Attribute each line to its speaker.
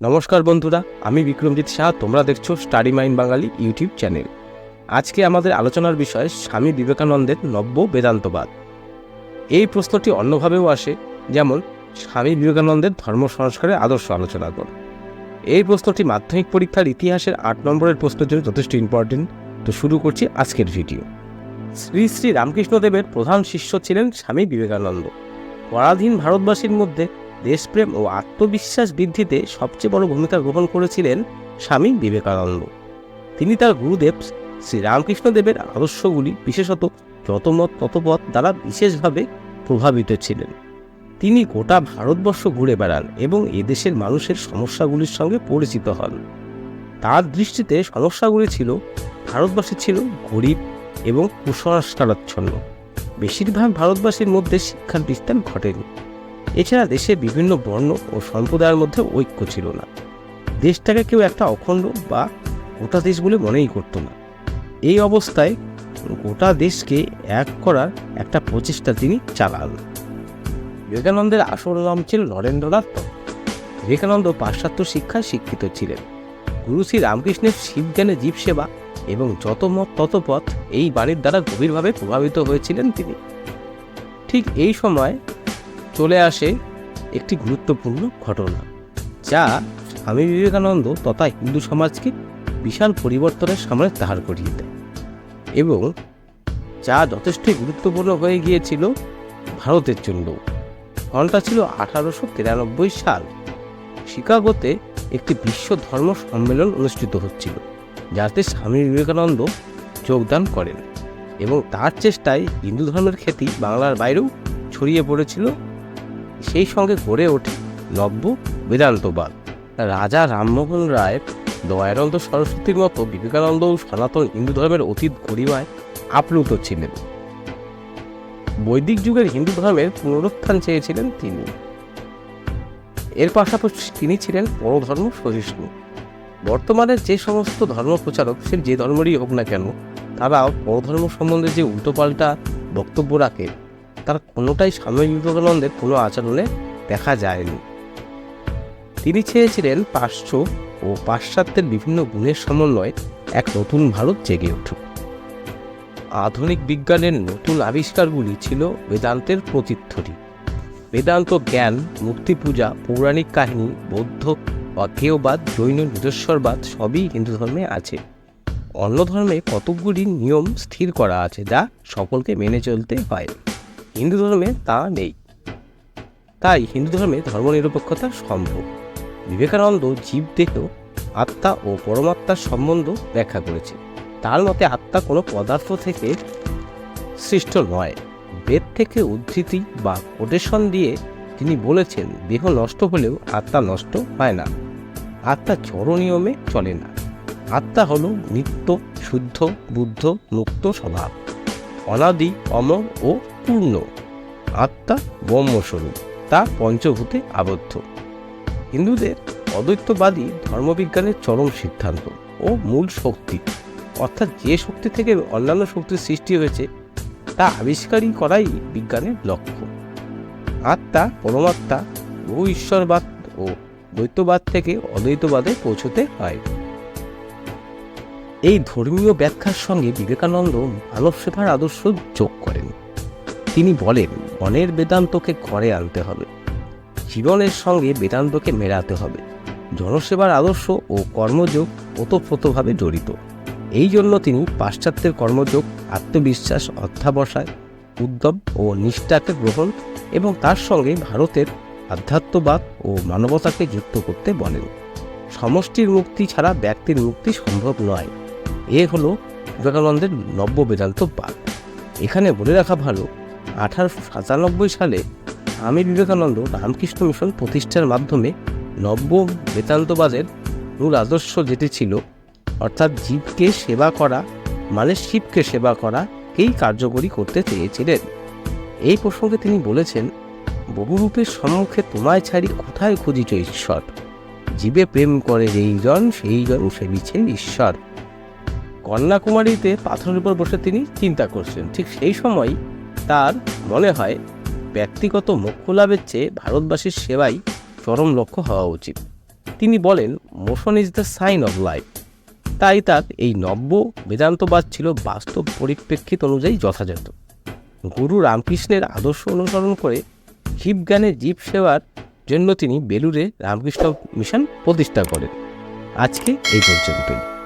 Speaker 1: নমস্কার বন্ধুরা, আমি বিক্রমজিৎ শাহ, তোমরা দেখছ study mind Bangali YouTube channel. আজকে আমাদের আলোচনার বিষয় স্বামী বিবেকানন্দের নব্য বেদান্তবাদ। এই প্রশ্নটি অন্যভাবেও আসে, যেমন, স্বামী বিবেকানন্দের ধর্ম সংস্কারের আদর্শ আলোচনা কর এই প্রশ্নটি মাধ্যমিক পরীক্ষার ইতিহাসের আট নম্বরের প্রশ্নের জন্য যথেষ্ট ইম্পর্টেন্ট তো শুরু করছি আজকের ভিডিও। শ্রী শ্রী রামকৃষ্ণদেবের প্রধান শিষ্য ছিলেন স্বামী বিবেকানন্দ। পরাধীন ভারতবাসীর মধ্যে দেশপ্রেম ও আত্মবিশ্বাস বৃদ্ধিতে সবচেয়ে বড় ভূমিকা গ্রহণ করেছিলেন স্বামী বিবেকানন্দ। তিনি তার গুরুদেব শ্রী রামকৃষ্ণদেবের আদর্শগুলি, বিশেষত যতমত ততপথ দ্বারা বিশেষভাবে প্রভাবিত ছিলেন। তিনি গোটা ভারতবর্ষ ঘুরে বেড়ান এবং এদেশের মানুষের সমস্যাগুলির সঙ্গে পরিচিত হন। তার দৃষ্টিতে সমস্যাগুলি ছিল, ভারতবাসী ছিল গরিব এবং কুসংস্কারাচ্ছন্ন। বেশিরভাগ ভারতবাসীর মধ্যে শিক্ষার বিস্তার ঘটেনি। এছাড়া দেশে বিভিন্ন বর্ণ ও সম্প্রদায়ের মধ্যে ঐক্য ছিল না। দেশটাকে কেউ একটা অখণ্ড বা গোটা দেশ বলে মনেই করতো না। এই অবস্থায় গোটা দেশকে এক করার একটা প্রচেষ্টা তিনি চালান। বিবেকানন্দের আসল নাম ছিল নরেন্দ্রনাথ বিবেকানন্দ পাশ্চাত্য শিক্ষায় শিক্ষিত ছিলেন। গুরু শ্রী রামকৃষ্ণের শিবজ্ঞানে জীব সেবা এবং যত মত তত পথ এই বাড়ির দ্বারা গভীরভাবে প্রভাবিত হয়েছিলেন তিনি। ঠিক এই সময় চলে আসে একটি গুরুত্বপূর্ণ ঘটনা, যা স্বামী বিবেকানন্দ তথা হিন্দু সমাজকে বিশাল পরিবর্তনের সামনে দাঁড় করিয়ে দেয় এবং যা যথেষ্টই গুরুত্বপূর্ণ হয়ে গিয়েছিল ভারতের জন্য। ঘণ্টা ছিল আঠারোশো তিরানব্বই সাল। শিকাগোতে একটি বিশ্ব ধর্ম সম্মেলন অনুষ্ঠিত হচ্ছিল, যাতে স্বামী বিবেকানন্দ যোগদান করেন এবং তার চেষ্টায় হিন্দু ধর্মের খ্যাতি বাংলার বাইরেও ছড়িয়ে পড়েছিল সেই সঙ্গে গড়ে ওঠে নব্য বেদান্তবাদ। রাজা রামমোহন রায় দয়ানন্দ সরস্বতীর মতো বিবেকানন্দ ও সনাতন হিন্দু ধর্মের অতীত গরিমায় আপ্লুত ছিলেন। বৈদিক যুগের হিন্দু ধর্মের পুনরুত্থান চেয়েছিলেন তিনি। এর পাশাপাশি তিনি ছিলেন পরধর্ম সহিষ্ণু। বর্তমানে যে সমস্ত ধর্ম প্রচারক সে যে ধর্মেরই হোক না কেন তারা পরধর্ম সম্বন্ধে যে উল্টোপাল্টা বক্তব্য রাখে তার কোনোটাই স্বামী বিবেকানন্দের কোনো আচরণে দেখা যায়নি। তিনি চেয়েছিলেন পাশ্চ ও পাশ্চাত্যের বিভিন্ন গুণের সমন্বয়ে এক নতুন ভারত জেগে উঠুক। আধুনিক বিজ্ঞানের নতুন আবিষ্কারগুলি ছিল বেদান্তের প্রতিধ্বনি। বেদান্ত জ্ঞান মূর্তি পূজা পৌরাণিক কাহিনী, বৌদ্ধ অজ্ঞেয়বাদ জৈন নিজস্বরবাদ সবই হিন্দু ধর্মে আছে। অন্য ধর্মে কতকগুলি নিয়ম স্থির করা আছে যা সকলকে মেনে চলতে হয়। হিন্দু ধর্মে তা নেই। তাই হিন্দু ধর্মে ধর্মনিরপেক্ষতা সম্ভব। বিবেকানন্দ জীবদেহ আত্মা ও পরমাত্মার সম্বন্ধ ব্যাখ্যা করেছে। তার মতে আত্মা কোনো পদার্থ থেকে সৃষ্ট নয়। বেদ থেকে উদ্ধৃতি বা কোটেশন দিয়ে তিনি বলেছেন, দেহ নষ্ট হলেও আত্মা নষ্ট হয় না। আত্মা জড় নিয়মে চলে না। আত্মা হল নিত্য, শুদ্ধ, বুদ্ধ, মুক্ত স্বভাব। অনাদি অমর ও পূর্ণ। আত্মা ব্রহ্মস্বরূপ, তা পঞ্চভূতে আবদ্ধ। হিন্দুদের অদ্বৈতবাদী ধর্মবিজ্ঞানের চরম সিদ্ধান্ত ও মূল শক্তি। অর্থাৎ যে শক্তি থেকে অন্যান্য শক্তির সৃষ্টি হয়েছে, তা আবিষ্কারই করাই বিজ্ঞানের লক্ষ্য। আত্মা, পরমাত্মা, বহু ঈশ্বরবাদ ও দ্বৈতবাদ থেকে অদ্বৈতবাদে পৌঁছতে হয়। এই ধর্মীয় ব্যাখ্যার সঙ্গে বিবেকানন্দ মানব সেবার আদর্শ যোগ করেন। তিনি বলেন, মনের বেদান্তকে ঘরে আনতে হবে। জীবনের সঙ্গে বেদান্তকে মেলাতে হবে। জনসেবার আদর্শ ও কর্মযোগ ওতপ্রোতভাবে জড়িত। এই জন্য তিনি পাশ্চাত্যের কর্মযোগ, আত্মবিশ্বাস, অধ্যাবসায়, উদ্যম ও নিষ্ঠাকে গ্রহণ এবং তার সঙ্গে ভারতের আধ্যাত্মবাদ ও মানবতাকে যুক্ত করতে বলেন। সমষ্টির মুক্তি ছাড়া ব্যক্তির মুক্তি সম্ভব নয়। এ হলো বিবেকানন্দের নব্য বেদান্ত বেদান্তবাদ এখানে বলে রাখা ভালো, আঠারোশো সাতানব্বই সালে স্বামী বিবেকানন্দ রামকৃষ্ণ মিশন প্রতিষ্ঠার মাধ্যমে নব্য বেদান্তবাদের মূল আদর্শ যেটি ছিল, অর্থাৎ জীবকে সেবা করা মানে শিবকে সেবা করা করাকেই কার্যকরী করতে চেয়েছিলেন। এই প্রসঙ্গে তিনি বলেছেন, বহুরূপের সম্মুখে তোমায় ছাড়ি কোথায় খুঁজিছ ঈশ্বর? জীবে প্রেম করে যেই জন সেই জন সেবিছে ঈশ্বর। কন্যাকুমারীতে পাথরের উপর বসে তিনি চিন্তা করছেন। ঠিক সেই সময় তার মনে হয়, ব্যক্তিগত মোক্ষ লাভের চেয়ে ভারতবাসীর সেবাই চরম লক্ষ্য হওয়া উচিত। তিনি বলেন, motion is the sign of life. তাই তার এই নব্য বেদান্তবাদ ছিল বাস্তব পরিপ্রেক্ষিত অনুযায়ী যথাযথ। গুরু রামকৃষ্ণের আদর্শ অনুসরণ করে শিবজ্ঞানের জীব সেবার জন্য তিনি বেলুরে রামকৃষ্ণ মিশন প্রতিষ্ঠা করেন। আজকে এই পর্যন্তই।